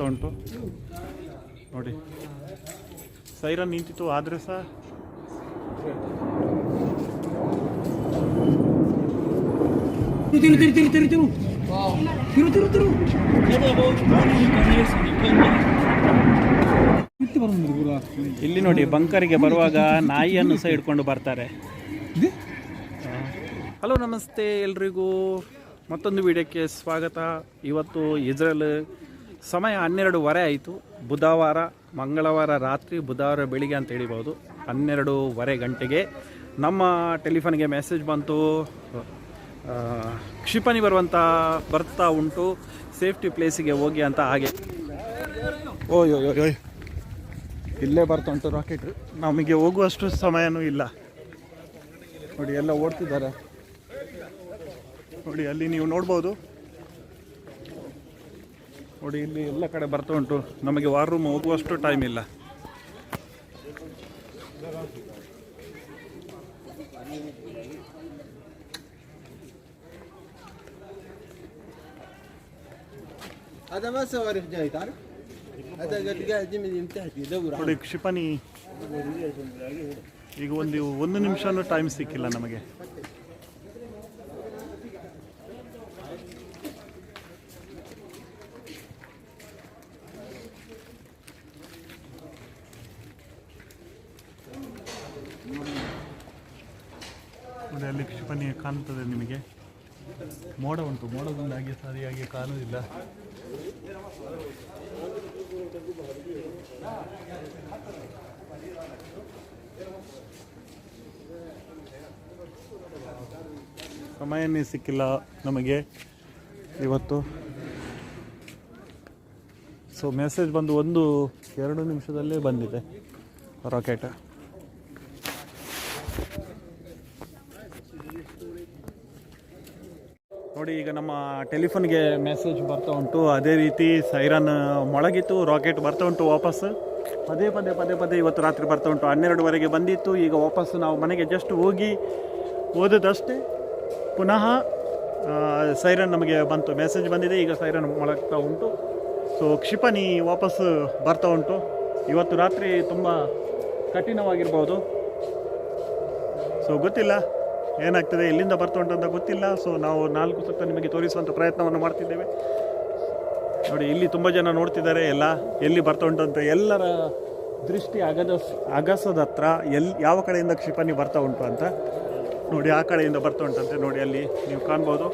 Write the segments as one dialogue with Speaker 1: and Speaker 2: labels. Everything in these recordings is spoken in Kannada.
Speaker 1: ಬರ್ತಾ ಉಂಟು. ನೋಡಿ. ಸೈರನ್ ನಿಂತಿತ್ತು, ಆದರೆ ಸಹ. ಇಲ್ಲಿ ನೋಡಿ, ಬಂಕರಿಗೆ ಬರುವಾಗ ನಾಯಿಯನ್ನು ಸಹ ಹಿಡ್ಕೊಂಡು ಬರ್ತಾರೆ. ಹಲೋ, ನಮಸ್ತೆ ಎಲ್ರಿಗೂ. ಮತ್ತೊಂದು ವಿಡಿಯೋಕ್ಕೆ ಸ್ವಾಗತ. ಇವತ್ತು ಇಸ್ರೇಲ್ ಸಮಯ ಹನ್ನೆರಡುವರೆ ಆಯಿತು. ಬುಧವಾರ, ಮಂಗಳವಾರ ರಾತ್ರಿ, ಬುಧವಾರ ಬೆಳಿಗ್ಗೆ ಅಂತ ಹೇಳಿಬೋದು. ಹನ್ನೆರಡೂವರೆ ಗಂಟೆಗೆ ನಮ್ಮ ಟೆಲಿಫೋನ್ಗೆ ಮೆಸೇಜ್ ಬಂತು. ಕ್ಷಿಪಣಿ ಬರುವಂಥ ಬರ್ತಾ ಉಂಟು. ಸೇಫ್ಟಿ ಪ್ಲೇಸಿಗೆ ಹೋಗಿ ಅಂತ ಹಾಗೆ. ಓಯ್ ಓಯ್. ಇಲ್ಲೇ ಬರ್ತಾ ಉಂಟು ರಾಕೆಟ್. ನಮಗೆ ಹೋಗುವಷ್ಟು ಸಮಯನೂ ಇಲ್ಲ. ನೋಡಿ, ಎಲ್ಲ ಓಡ್ತಿದ್ದಾರೆ. ನೋಡಿ, ಅಲ್ಲಿ ನೀವು ನೋಡ್ಬೋದು. ನೋಡಿ, ಇಲ್ಲಿ ಎಲ್ಲ ಕಡೆ ಬರ್ತಾ ಉಂಟು. ನಮಗೆ ವಾರ್ ರೂಮ್ ಹೋಗುವಷ್ಟು ಟೈಮ್ ಇಲ್ಲ. ನೋಡಿ, ಕ್ಷಿಪಣಿ, ಈಗ ಒಂದು ಒಂದು ನಿಮಿಷನೂ ಟೈಮ್ ಸಿಕ್ಕಿಲ್ಲ ನಮಗೆ. ಅಲ್ಲಿ ಕಾಣ್ತದೆ ನಿಮಗೆ? ಮೋಡ ಉಂಟು, ಮೋಡದಿಂದಾಗಿ ಸರಿಯಾಗಿ ಕಾಣುವುದಿಲ್ಲ. ಸಮಯನೇ ಸಿಕ್ಕಿಲ್ಲ ನಮಗೆ ಇವತ್ತು. ಸೊ ಮೆಸೇಜ್ ಬಂದು ಒಂದು, ಎರಡು ನಿಮಿಷದಲ್ಲೇ ಬಂದಿದೆ ರಾಕೆಟ್ ನೋಡಿ, ಈಗ ನಮ್ಮ ಟೆಲಿಫೋನ್ಗೆ ಮೆಸೇಜ್ ಬರ್ತಾ ಉಂಟು. ಅದೇ ರೀತಿ ಸೈರನ್ ಮೊಳಗಿತ್ತು, ರಾಕೆಟ್ ಬರ್ತಾ ಉಂಟು ವಾಪಸ್ ಪದೇ ಪದೇ ಪದೇ ಪದೇ ಇವತ್ತು ರಾತ್ರಿ ಬರ್ತಾ ಉಂಟು. ಹನ್ನೆರಡುವರೆಗೆ ಬಂದಿತ್ತು, ಈಗ ವಾಪಸ್ ನಾವು ಮನೆಗೆ ಜಸ್ಟ್ ಹೋಗಿ ಓದದಷ್ಟೇ. ಪುನಃ ಸೈರನ್ ನಮಗೆ ಬಂತು, ಮೆಸೇಜ್ ಬಂದಿದೆ, ಈಗ ಸೈರನ್ ಮೊಳಗ್ತಾ ಉಂಟು. ಸೊ ಕ್ಷಿಪಣಿ ವಾಪಸ್ ಬರ್ತಾ ಉಂಟು. ಇವತ್ತು ರಾತ್ರಿ ತುಂಬ ಕಠಿಣವಾಗಿರ್ಬೋದು. ಸೊ ಗೊತ್ತಿಲ್ಲ. ಏನಾಗ್ತದೆ, ಎಲ್ಲಿಂದ ಬರ್ತಾ ಉಂಟು ಅಂತ ಗೊತ್ತಿಲ್ಲ. ಸೊ ನಾವು ನಾಲ್ಕು ಸುತ್ತ ನಿಮಗೆ ತೋರಿಸುವಂಥ ಪ್ರಯತ್ನವನ್ನು ಮಾಡ್ತಿದ್ದೇವೆ. ನೋಡಿ, ಇಲ್ಲಿ ತುಂಬ ಜನ ನೋಡ್ತಿದ್ದಾರೆ, ಎಲ್ಲ ಎಲ್ಲಿ ಬರ್ತಾ ಉಂಟು ಅಂತ. ಎಲ್ಲರ ದೃಷ್ಟಿ ಅಗದ ಅಗಸದ ಹತ್ರ ಎಲ್ಲಿ ಯಾವ ಕಡೆಯಿಂದ ಕ್ಷಿಪಣಿ ಬರ್ತಾ ಉಂಟು ಅಂತ. ನೋಡಿ, ಆ ಕಡೆಯಿಂದ ಬರ್ತಾ ಉಂಟಂತೆ ನೋಡಿ, ಅಲ್ಲಿ ನೀವು ಕಾಣ್ಬೋದು.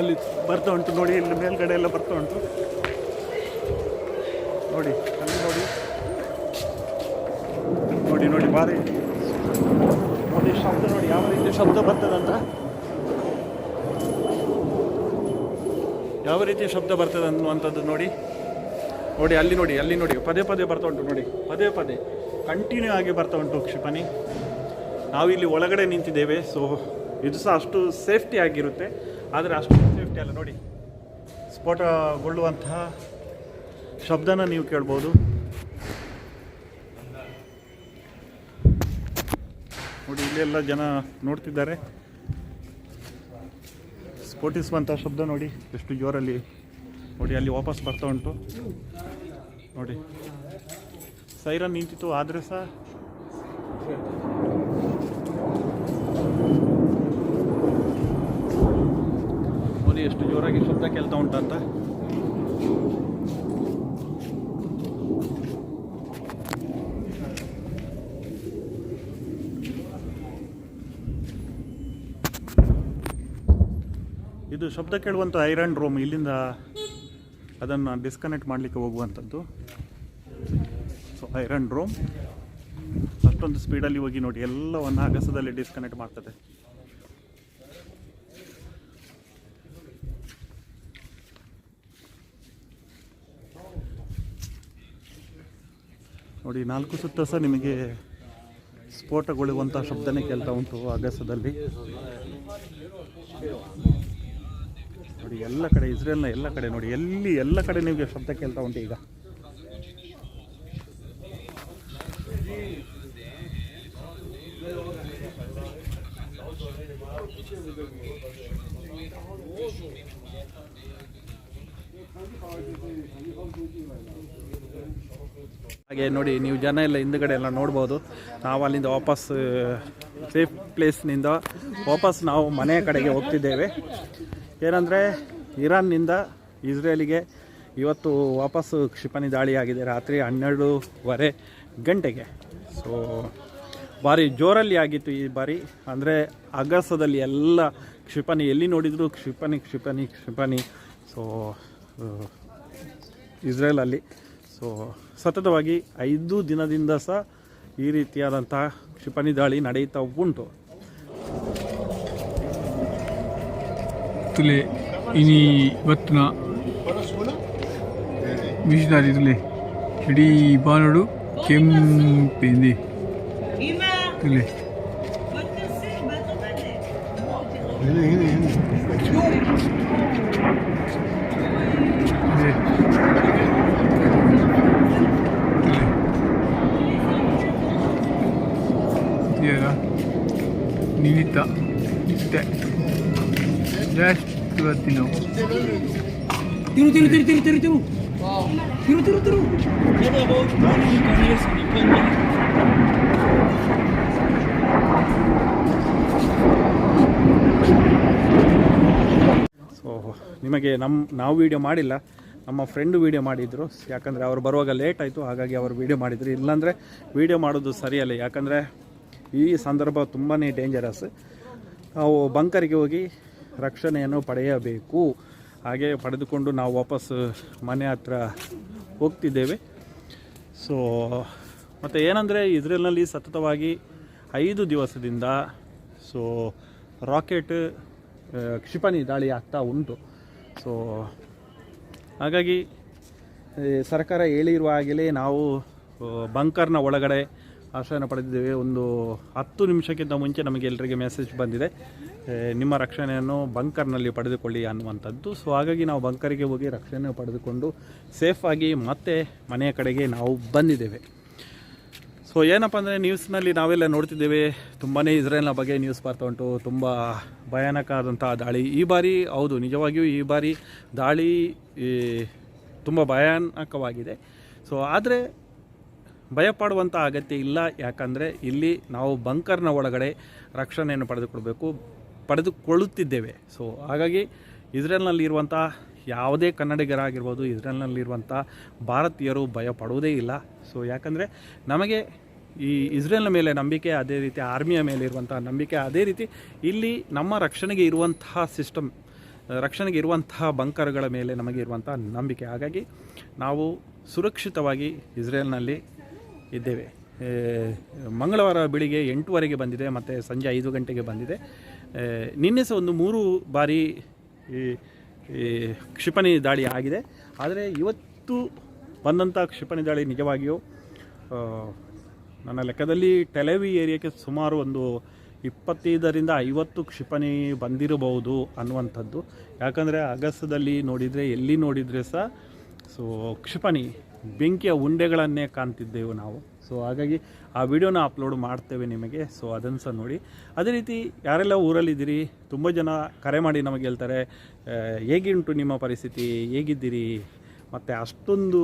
Speaker 1: ಅಲ್ಲಿ ಬರ್ತಾ ಉಂಟು ನೋಡಿ, ಇಲ್ಲಿ ಮೇಲ್ಗಡೆ ಎಲ್ಲ ಬರ್ತಾ ಉಂಟು. ನೋಡಿ, ಅಲ್ಲಿ ನೋಡಿ. ನೋಡಿ ನೋಡಿ, ಬಾರಿ. ನೋಡಿ ಶಬ್ದ ನೋಡಿ, ಯಾವ ರೀತಿ ಶಬ್ದ ಬರ್ತದಂತ ಯಾವ ರೀತಿ ಶಬ್ದ ಬರ್ತದೆ ಅನ್ನುವಂಥದ್ದು ನೋಡಿ. ನೋಡಿ, ಅಲ್ಲಿ ನೋಡಿ ಅಲ್ಲಿ ನೋಡಿ, ಪದೇ ಪದೇ ಬರ್ತಾ ಉಂಟು ನೋಡಿ, ಪದೇ ಪದೇ ಕಂಟಿನ್ಯೂ ಆಗಿ ಬರ್ತಾ ಉಂಟು ಕ್ಷಿಪಣಿ. ನಾವಿಲ್ಲಿ ಒಳಗಡೆ ನಿಂತಿದ್ದೇವೆ ಸೊ ಇದು ಸಹ ಅಷ್ಟು ಸೇಫ್ಟಿ ಆಗಿರುತ್ತೆ, ಆದರೆ ಅಷ್ಟು ಸೇಫ್ಟಿ ಅಲ್ಲ ನೋಡಿ. ಸ್ಫೋಟಗೊಳ್ಳುವಂತಹ ಶಬ್ದನ ನೀವು ಕೇಳ್ಬೋದು. ನೋಡಿ ಇಲ್ಲೆಲ್ಲ ಜನ ನೋಡ್ತಿದ್ದಾರೆ. ಸ್ಫೋಟಿಸುವಂಥ ಶಬ್ದ ನೋಡಿ, ಎಷ್ಟು ಜೋರಲ್ಲಿ ನೋಡಿ, ಅಲ್ಲಿ ವಾಪಸ್ ಬರ್ತಾ ಉಂಟು. ನೋಡಿ. ಸೈರನ್ ನಿಂತಿತ್ತು, ಆದರೆ ಸಹ ನೋಡಿ, ಎಷ್ಟು ಜೋರಾಗಿ ಶಬ್ದ ಕೇಳ್ತಾ ಉಂಟಂತ. ಇದು ಶಬ್ದ ಕೇಳುವಂಥ ಐರನ್ ರೂಮ್, ಇಲ್ಲಿಂದ ಅದನ್ನು ಡಿಸ್ಕನೆಕ್ಟ್ ಮಾಡಲಿಕ್ಕೆ ಹೋಗುವಂಥದ್ದು. So iron room. ಅಷ್ಟೊಂದು ಸ್ಪೀಡಲ್ಲಿ ಹೋಗಿ ನೋಡಿ, ಎಲ್ಲವನ್ನು ಅಗಸದಲ್ಲಿ ಡಿಸ್ಕನೆಕ್ಟ್ ಮಾಡ್ತದೆ. ನೋಡಿ, ನಾಲ್ಕು ಸುತ್ತ ಸಹ ನಿಮಗೆ ಸ್ಫೋಟಗೊಳ್ಳುವಂಥ ಶಬ್ದನೇ ಕೇಳ್ತಾ ಉಂಟು ಅಗಸದಲ್ಲಿ ನೋಡಿ, ಎಲ್ಲ ಕಡೆ, ಇಸ್ರೇಲ್ನ ಎಲ್ಲ ಕಡೆ ನೋಡಿ, ಎಲ್ಲಿ ಎಲ್ಲ ಕಡೆ ನಿಮಗೆ ಶಬ್ದ ಕೇಳ್ತಾ ಉಂಟು ಈಗ? ಹಾಗೆ ನೋಡಿ, ನೀವು ಜನ ಎಲ್ಲ ಹಿಂದುಗಡೆ ಎಲ್ಲ ನೋಡ್ಬೋದು. ನಾವು ಅಲ್ಲಿಂದ ವಾಪಸ್ ಸೇಫ್ ಪ್ಲೇಸ್ನಿಂದ ವಾಪಸ್ ನಾವು ಮನೆ ಕಡೆಗೆ ಹೋಗ್ತಿದ್ದೇವೆ. ಏನಂದರೆ, ಇರಾನ್ನಿಂದ ಇಸ್ರೇಲಿಗೆ ಇವತ್ತು ವಾಪಸ್ಸು ಕ್ಷಿಪಣಿ ದಾಳಿ ಆಗಿದೆ ರಾತ್ರಿ ಹನ್ನೆರಡೂವರೆ ಗಂಟೆಗೆ. ಸೊ ಭಾರಿ ಜೋರಲ್ಲಿ ಆಗಿತ್ತು ಈ ಬಾರಿ. ಅಂದರೆ ಅಗಸದಲ್ಲಿ ಎಲ್ಲ ಕ್ಷಿಪಣಿ, ಎಲ್ಲಿ ನೋಡಿದರೂ ಕ್ಷಿಪಣಿ ಕ್ಷಿಪಣಿ ಕ್ಷಿಪಣಿ. ಸೊ ಇಸ್ರೇಲಲ್ಲಿ ಸೊ ಸತತವಾಗಿ ಐದು ದಿನದಿಂದ ಸಹ ಈ ರೀತಿಯಾದಂತಹ ಕ್ಷಿಪಣಿ ದಾಳಿ ನಡೆಯುತ್ತಾ ಉಂಟು
Speaker 2: ತುಲೆ ಇನಿ ಇವತ್ತಿನ ಮಿಷಿನಾರಿ ತುಲೆ ಇಡೀ ಬಾನುಡು ಕೆಂಪಿಂದಿ. ತುಲೆ. ನಿಮಿತ್ತ ಇಷ್ಟೇ ಜಸ್ಟ್ ಇವತ್ತಿನ ತಿರು ತಿರು ತಿರು ತಿರು ತಿರು ತಿರು. ತಿರು ತಿರು ತಿರು.
Speaker 1: ಸೊ ನಿಮಗೆ ನಮ್ಮ ನಾವು ವೀಡಿಯೋ ಮಾಡಿಲ್ಲ. ನಮ್ಮ ಫ್ರೆಂಡು ವೀಡಿಯೋ ಮಾಡಿದ್ರು. ಯಾಕಂದರೆ ಅವ್ರು ಬರುವಾಗ ಲೇಟ್ ಆಯಿತು. ಹಾಗಾಗಿ ಅವರು ವೀಡಿಯೋ ಮಾಡಿದ್ರು. ಇಲ್ಲಾಂದರೆ ವೀಡಿಯೋ ಮಾಡೋದು ಸರಿಯಲ್ಲ. ಯಾಕಂದರೆ ಈ ಸಂದರ್ಭ ತುಂಬಾ ಡೇಂಜರಸ್ ನಾವು ಬಂಕರಿಗೆ ಹೋಗಿ ರಕ್ಷಣೆಯನ್ನು ಪಡೆಯಬೇಕು. ಹಾಗೆ ಪಡೆದುಕೊಂಡು ನಾವು ವಾಪಸ್ ಮನೆ ಹತ್ರ ಹೋಗ್ತಿದ್ದೇವೆ. ಸೊ ಮತ್ತು ಏನಂದರೆ ಇಸ್ರೇಲ್ನಲ್ಲಿ ಸತತವಾಗಿ ಐದು ದಿವಸದಿಂದ ಸೊ ರಾಕೆಟ್ ಕ್ಷಿಪಣಿ ದಾಳಿ ಆಗ್ತಾ ಉಂಟು. ಸೊ ಹಾಗಾಗಿ ಸರ್ಕಾರ ಹೇಳಿರುವ ಹಾಗೆಯೇ ನಾವು ಬಂಕರ್ನ ಒಳಗಡೆ ಆಶ್ರಯನ ಪಡೆದಿದ್ದೇವೆ. ಒಂದು ಹತ್ತು ನಿಮಿಷಕ್ಕಿಂತ ಮುಂಚೆ ನಮಗೆ ಎಲ್ಲರಿಗೆ ಮೆಸೇಜ್ ಬಂದಿದೆ. ನಿಮ್ಮ ರಕ್ಷಣೆಯನ್ನು ಬಂಕರ್ನಲ್ಲಿ ಪಡೆದುಕೊಳ್ಳಿ ಅನ್ನುವಂಥದ್ದು. ಸೊ ಹಾಗಾಗಿ ನಾವು ಬಂಕರಿಗೆ ಹೋಗಿ ರಕ್ಷಣೆ ಪಡೆದುಕೊಂಡು ಸೇಫಾಗಿ ಮತ್ತೆ ಮನೆಯ ಕಡೆಗೆ ನಾವು ಬಂದಿದ್ದೇವೆ. ಸೊ ಏನಪ್ಪ ಅಂದರೆ ನ್ಯೂಸ್ನಲ್ಲಿ ನಾವೆಲ್ಲ ನೋಡ್ತಿದ್ದೇವೆ. ತುಂಬಾ ಇಸ್ರೇಲ್ನ ಬಗ್ಗೆ ನ್ಯೂಸ್ ಬರ್ತಾ ಉಂಟು. ತುಂಬ ಭಯಾನಕ ಆದಂಥ ದಾಳಿ. ಈ ಬಾರಿ, ಹೌದು, ನಿಜವಾಗಿಯೂ ಈ ಬಾರಿ ದಾಳಿ ತುಂಬ ಭಯಾನಕವಾಗಿದೆ. ಸೊ ಆದರೆ ಭಯಪಡುವಂಥ ಅಗತ್ಯ ಇಲ್ಲ. ಯಾಕಂದರೆ ಇಲ್ಲಿ ನಾವು ಬಂಕರ್ನ ಒಳಗಡೆ ರಕ್ಷಣೆಯನ್ನು ಪಡೆದುಕೊಳ್ಬೇಕು, ಪಡೆದುಕೊಳ್ಳುತ್ತಿದ್ದೇವೆ. ಸೊ ಹಾಗಾಗಿ ಇಸ್ರೇಲ್ನಲ್ಲಿರುವಂಥ ಯಾವುದೇ ಕನ್ನಡಿಗರಾಗಿರ್ಬೋದು, ಇಸ್ರೇಲ್ನಲ್ಲಿರುವಂಥ ಭಾರತೀಯರು ಭಯ ಪಡುವುದೇ ಇಲ್ಲ. ಸೊ ಯಾಕಂದರೆ ನಮಗೆ ಈ ಇಸ್ರೇಲ್ನ ಮೇಲೆ ನಂಬಿಕೆ, ಅದೇ ರೀತಿ ಆರ್ಮಿಯ ಮೇಲೆ ಇರುವಂಥ ನಂಬಿಕೆ, ಅದೇ ರೀತಿ ಇಲ್ಲಿ ನಮ್ಮ ರಕ್ಷಣೆಗೆ ಇರುವಂತಹ ಸಿಸ್ಟಮ್ ರಕ್ಷಣೆಗೆ ಇರುವಂತಹ ಬಂಕರ್ಗಳ ಮೇಲೆ ನಮಗೆ ಇರುವಂಥ ನಂಬಿಕೆ. ಹಾಗಾಗಿ ನಾವು ಸುರಕ್ಷಿತವಾಗಿ ಇಸ್ರೇಲ್ನಲ್ಲಿ ಇದ್ದೇವೆ. ಮಂಗಳವಾರ ಬೆಳಿಗ್ಗೆ ಎಂಟುವರೆಗೆ ಬಂದಿದೆ, ಮತ್ತು ಸಂಜೆ ಐದು ಗಂಟೆಗೆ ಬಂದಿದೆ. ನಿನ್ನೆ ಸಹ ಒಂದು ಮೂರು ಬಾರಿ ಈ ಕ್ಷಿಪಣಿ ದಾಳಿ ಆಗಿದೆ. ಆದರೆ ಇವತ್ತು ಬಂದಂಥ ಕ್ಷಿಪಣಿ ದಾಳಿ ನಿಜವಾಗಿಯೂ ನನ್ನ ಲೆಕ್ಕದಲ್ಲಿ ಟೆಲೆವಿ ಏರಿಯಾಕ್ಕೆ ಸುಮಾರು ಒಂದು ಇಪ್ಪತ್ತೈದರಿಂದ ಐವತ್ತು ಕ್ಷಿಪಣಿ ಬಂದಿರಬಹುದು ಅನ್ನುವಂಥದ್ದು. ಯಾಕಂದರೆ ಅಗಸದಲ್ಲಿ ನೋಡಿದರೆ, ಎಲ್ಲಿ ನೋಡಿದರೆ ಸಹ, ಸೊ, ಕ್ಷಿಪಣಿ ಬೆಂಕಿಯ ಉಂಡೆಗಳನ್ನೇ ಕಾಣ್ತಿದ್ದೆವು ನಾವು. ಸೊ ಹಾಗಾಗಿ ಆ ವಿಡಿಯೋನ ಅಪ್ಲೋಡ್ ಮಾಡ್ತೇವೆ ನಿಮಗೆ. ಸೊ ಅದನ್ನು ಸಹ ನೋಡಿ. ಅದೇ ರೀತಿ ಯಾರೆಲ್ಲ ಊರಲ್ಲಿದ್ದೀರಿ, ತುಂಬ ಜನ ಕರೆ ಮಾಡಿ ನಮಗೆ ಹೇಳ್ತಾರೆ ಹೇಗಿಂಟು ನಿಮ್ಮ ಪರಿಸ್ಥಿತಿ? ಹೇಗಿದ್ದೀರಿ? ಮತ್ತು ಅಷ್ಟೊಂದು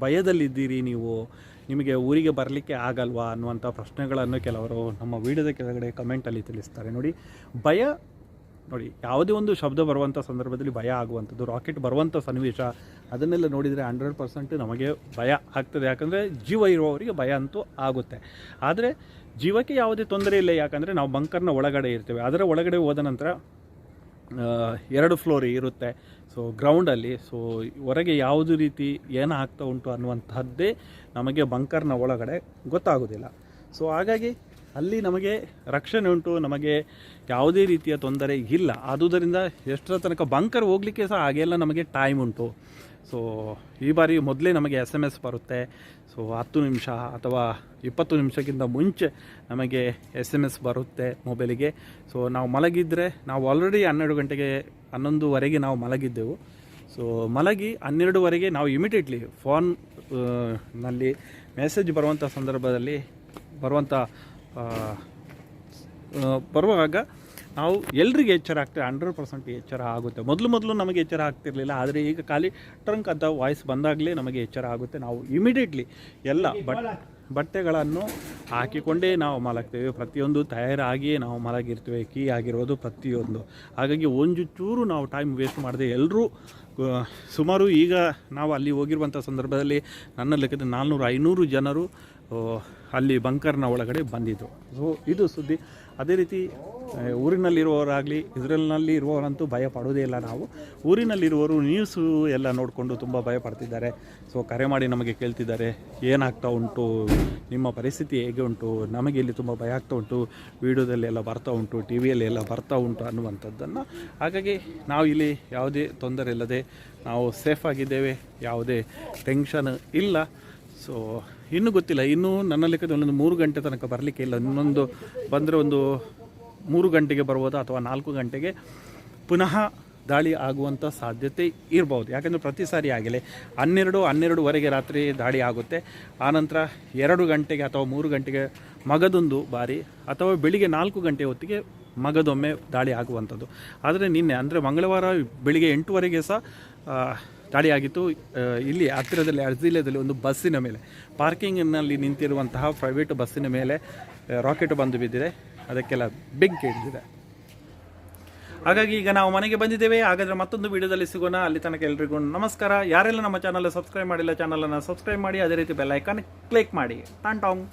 Speaker 1: ಭಯದಲ್ಲಿದ್ದೀರಿ ನೀವು? ನಿಮಗೆ ಊರಿಗೆ ಬರಲಿಕ್ಕೆ ಆಗಲ್ವಾ? ಅನ್ನುವಂಥ ಪ್ರಶ್ನೆಗಳನ್ನು ಕೆಲವರು ನಮ್ಮ ವಿಡಿಯೋದ ಕೆಳಗಡೆ ಕಮೆಂಟಲ್ಲಿ ತಿಳಿಸ್ತಾರೆ. ನೋಡಿ, ಭಯ ನೋಡಿ, ಯಾವುದೇ ಒಂದು ಶಬ್ದ ಬರುವಂಥ ಸಂದರ್ಭದಲ್ಲಿ ಭಯ ಆಗುವಂಥದ್ದು, ರಾಕೆಟ್ ಬರುವಂಥ ಸನ್ನಿವೇಶ, ಅದನ್ನೆಲ್ಲ ನೋಡಿದರೆ ಹಂಡ್ರೆಡ್ ಪರ್ಸೆಂಟ್ ನಮಗೆ ಭಯ ಆಗ್ತದೆ. ಯಾಕಂದರೆ ಜೀವ ಇರುವವರಿಗೆ ಭಯ ಅಂತೂ ಆಗುತ್ತೆ. ಆದರೆ ಜೀವಕ್ಕೆ ಯಾವುದೇ ತೊಂದರೆ ಇಲ್ಲ. ಯಾಕಂದರೆ ನಾವು ಬಂಕರ್ನ ಒಳಗಡೆ ಇರ್ತೇವೆ. ಅದರ ಒಳಗಡೆ ಹೋದ ನಂತರ ಎರಡು ಫ್ಲೋರ್ ಇರುತ್ತೆ. ಸೊ ಗ್ರೌಂಡಲ್ಲಿ ಸೊ ಹೊರಗೆ ಯಾವುದು ರೀತಿ ಏನು ಆಗ್ತಾ ಉಂಟು ಅನ್ನುವಂಥದ್ದೇ ನಮಗೆ ಬಂಕರ್ನ ಒಳಗಡೆ ಗೊತ್ತಾಗೋದಿಲ್ಲ. ಸೊ ಹಾಗಾಗಿ ಅಲ್ಲಿ ನಮಗೆ ರಕ್ಷಣೆ ಉಂಟು, ನಮಗೆ ಯಾವುದೇ ರೀತಿಯ ತೊಂದರೆ ಇಲ್ಲ. ಆದುದರಿಂದ ಎಷ್ಟರ ತನಕ ಬಂಕರ್ ಹೋಗಲಿಕ್ಕೆ ಸಹ ಹಾಗೆಲ್ಲ ನಮಗೆ ಟೈಮ್ ಉಂಟು. ಸೊ ಈ ಬಾರಿ ಮೊದಲೇ ನಮಗೆ ಎಸ್ ಎಂ ಎಸ್ ಬರುತ್ತೆ. ಸೊ ಹತ್ತು ನಿಮಿಷ ಅಥವಾ ಇಪ್ಪತ್ತು ನಿಮಿಷಕ್ಕಿಂತ ಮುಂಚೆ ನಮಗೆ ಎಸ್ ಎಂ ಎಸ್ ಬರುತ್ತೆ ಮೊಬೈಲಿಗೆ ಸೊ ನಾವು ಮಲಗಿದರೆ, ನಾವು ಆಲ್ರೆಡಿ ಹನ್ನೆರಡು ಗಂಟೆಗೆ, ಹನ್ನೊಂದುವರೆಗೆ ನಾವು ಮಲಗಿದ್ದೆವು. ಸೊ ಮಲಗಿ ಹನ್ನೆರಡುವರೆಗೆ ನಾವು ಇಮಿಡಿಯೇಟ್ಲಿ ಫೋನ್ನಲ್ಲಿ ಮೆಸೇಜ್ ಬರುವಂಥ ಸಂದರ್ಭದಲ್ಲಿ ಬರುವಂಥ ಬರುವಾಗ ನಾವು ಎಲ್ರಿಗೆ ಎಚ್ಚರ ಆಗ್ತೇವೆ ಹಂಡ್ರೆಡ್ ಪರ್ಸೆಂಟ್ ಎಚ್ಚರ ಆಗುತ್ತೆ. ಮೊದಲು ಮೊದಲು ನಮಗೆ ಎಚ್ಚರ ಆಗ್ತಿರಲಿಲ್ಲ, ಆದರೆ ಈಗ ಖಾಲಿ ಟ್ರಂಕ್ ಅಂತ ವಾಯ್ಸ್ ಬಂದಾಗಲೇ ನಮಗೆ ಎಚ್ಚರ ಆಗುತ್ತೆ. ನಾವು ಇಮಿಡಿಯೇಟ್ಲಿ ಎಲ್ಲ ಬಟ್, ಬಟ್ಟೆಗಳನ್ನು ಹಾಕಿಕೊಂಡೇ ನಾವು ಮಲಗ್ತೇವೆ. ಪ್ರತಿಯೊಂದು ತಯಾರಾಗಿಯೇ ನಾವು ಮಲಗಿರ್ತೇವೆ. ಕೀ ಆಗಿರೋದು ಪ್ರತಿಯೊಂದು. ಹಾಗಾಗಿ ಒಂದು ಚೂರು ನಾವು ಟೈಮ್ ವೇಸ್ಟ್ ಮಾಡದೆ ಎಲ್ಲರೂ ಸುಮಾರು ಈಗ ನಾವು ಅಲ್ಲಿ ಹೋಗಿರುವಂಥ ಸಂದರ್ಭದಲ್ಲಿ ನನ್ನ ಲೆಕ್ಕದ ನಾಲ್ನೂರು ಐನೂರು ಜನರು ಅಲ್ಲಿ ಬಂಕರ್ನ ಒಳಗಡೆ ಬಂದಿದ್ದರು ಸೊ ಇದು ಸುದ್ದಿ. ಅದೇ ರೀತಿ ಊರಿನಲ್ಲಿರುವವರಾಗಲಿ ಇಸ್ರೇಲ್ನಲ್ಲಿ ಇರುವವರಂತೂ ಭಯ ಪಡೋದೇ ಇಲ್ಲ ನಾವು. ಊರಿನಲ್ಲಿರುವವರು ನ್ಯೂಸು ಎಲ್ಲ ನೋಡಿಕೊಂಡು ತುಂಬ ಭಯ ಪಡ್ತಿದ್ದಾರೆ. ಸೊ ಕರೆ ಮಾಡಿ ನಮಗೆ ಕೇಳ್ತಿದ್ದಾರೆ, ಏನಾಗ್ತಾ ಉಂಟು, ನಿಮ್ಮ ಪರಿಸ್ಥಿತಿ ಹೇಗೆ ಉಂಟು, ನಮಗೆ ಇಲ್ಲಿ ತುಂಬ ಭಯ ಆಗ್ತಾ ಉಂಟು, ವಿಡಿಯೋದಲ್ಲಿ ಎಲ್ಲ ಬರ್ತಾ ಉಂಟು ಟಿ ವಿಯಲ್ಲಿ ಎಲ್ಲ ಬರ್ತಾ ಉಂಟು ಅನ್ನುವಂಥದ್ದನ್ನು. ಹಾಗಾಗಿ ನಾವು ಇಲ್ಲಿ ಯಾವುದೇ ತೊಂದರೆ ಇಲ್ಲದೆ ನಾವು ಸೇಫ್ ಆಗಿದ್ದೇವೆ, ಯಾವುದೇ ಟೆನ್ಷನ್ ಇಲ್ಲ. ಸೊ ಇನ್ನೂ ಗೊತ್ತಿಲ್ಲ. ಇನ್ನೂ ನನ್ನ ಲೆಕ್ಕದಲ್ಲಿ ಒಂದು ಮೂರು ಗಂಟೆ ತನಕ ಬರಲಿಕ್ಕೆ ಇಲ್ಲ. ಇನ್ನೊಂದು ಬಂದರೆ ಒಂದು ಮೂರು ಗಂಟೆಗೆ ಬರ್ಬೋದಾ ಅಥವಾ ನಾಲ್ಕು ಗಂಟೆಗೆ ಪುನಃ ದಾಳಿ ಆಗುವಂಥ ಸಾಧ್ಯತೆ ಇರ್ಬೋದು. ಯಾಕಂದರೆ ಪ್ರತಿ ಸಾರಿ ಆಗಲಿ ಹನ್ನೆರಡು, ಹನ್ನೆರಡುವರೆಗೆ ರಾತ್ರಿ ದಾಳಿ ಆಗುತ್ತೆ. ಆನಂತರ ಎರಡು ಗಂಟೆಗೆ ಅಥವಾ ಮೂರು ಗಂಟೆಗೆ ಮಗದೊಂದು ಬಾರಿ ಅಥವಾ ಬೆಳಿಗ್ಗೆ ನಾಲ್ಕು ಗಂಟೆ ಹೊತ್ತಿಗೆ ಮಗದೊಮ್ಮೆ ದಾಳಿ ಆಗುವಂಥದ್ದು. ಆದರೆ ನಿನ್ನೆ, ಅಂದರೆ ಮಂಗಳವಾರ ಬೆಳಿಗ್ಗೆ ಎಂಟುವರೆಗೆ ಸಹ ಆಗಿತ್ತು ಇಲ್ಲಿ ಹತ್ತಿರದಲ್ಲಿ ಅರ್ಜಿಲ್ಯದಲ್ಲಿ ಒಂದು ಬಸ್ಸಿನ ಮೇಲೆ, ಪಾರ್ಕಿಂಗ್ನಲ್ಲಿ ನಿಂತಿರುವಂತಹ ಪ್ರೈವೇಟ್ ಬಸ್ಸಿನ ಮೇಲೆ ರಾಕೆಟ್ ಬಂದು ಬಿದ್ದಿದೆ. ಅದಕ್ಕೆಲ್ಲ ಬೆಂಕಿ ಹಿಡಿದಿದೆ ಹಾಗಾಗಿ ಈಗ ನಾವು ಮನೆಗೆ ಬಂದಿದ್ದೇವೆ. ಹಾಗಾದರೆ ಮತ್ತೊಂದು ವಿಡಿಯೋದಲ್ಲಿ ಸಿಗೋಣ. ಅಲ್ಲಿ ತನಕ ಎಲ್ರಿಗೂ ನಮಸ್ಕಾರ. ಯಾರೆಲ್ಲ ನಮ್ಮ ಚಾನಲ್ ಸಬ್ಸ್ಕ್ರೈಬ್ ಮಾಡಿಲ್ಲ ಚಾನಲನ್ನು ಸಬ್ಸ್ಕ್ರೈಬ್ ಮಾಡಿ, ಅದೇ ರೀತಿ ಬೆಲ್ಲೈಕಾನ್ ಕ್ಲಿಕ್ ಮಾಡಿ. ಟಾಂಗ್ ಟಾಂಗ್.